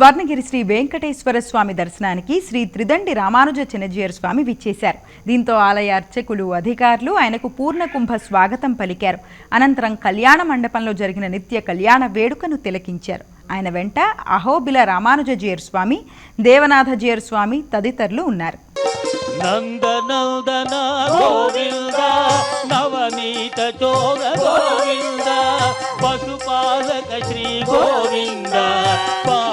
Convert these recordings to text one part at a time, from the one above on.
స్వర్ణగిరి శ్రీ వెంకటేశ్వర స్వామి దర్శనానికి శ్రీ త్రిదండి రామానుజ చిన్నజీయర్ స్వామి విచ్చేశారు. దీంతో ఆలయ అర్చకులు అధికారులు ఆయనకు పూర్ణకుంభ స్వాగతం పలికారు. అనంతరం కళ్యాణ మండపంలో జరిగిన నిత్య కళ్యాణ వేడుకను తిలకించారు. ఆయన వెంట అహోబిల రామానుజ జీయర్ స్వామి దేవనాథ జీయర్ స్వామి తదితరులు ఉన్నారు. నవనీత గోవింద పశుపాలక శ్రీ గోవింద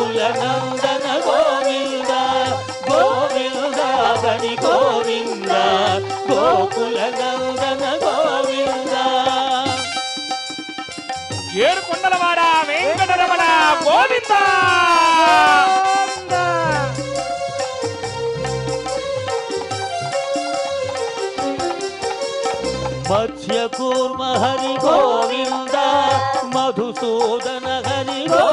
గోకుల నందన గోవింద గోవింద హరి గోవింద గోకుల నందన గోవింద. ఏడు కొండలవాడ వెంకటరమణ గోవింద. మత్స్య కూర్మ హరి గోవింద మధుసూదన హరి గోవింద.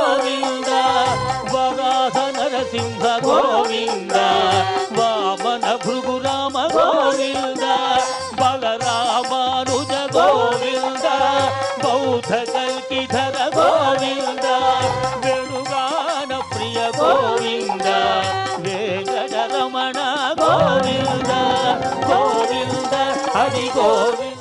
ధగల్కి ధర గోవింద వేణుగాన ప్రియ గోవింద వేగడ రమణ గోవింద గోవింద హరి గోవింద